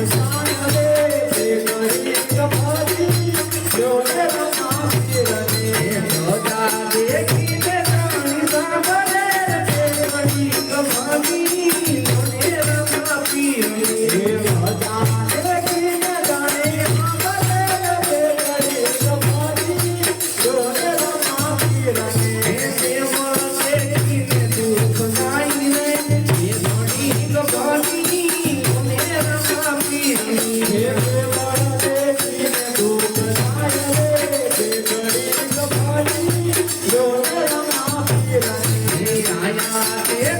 Thank you. Maria.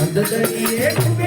અંધદરી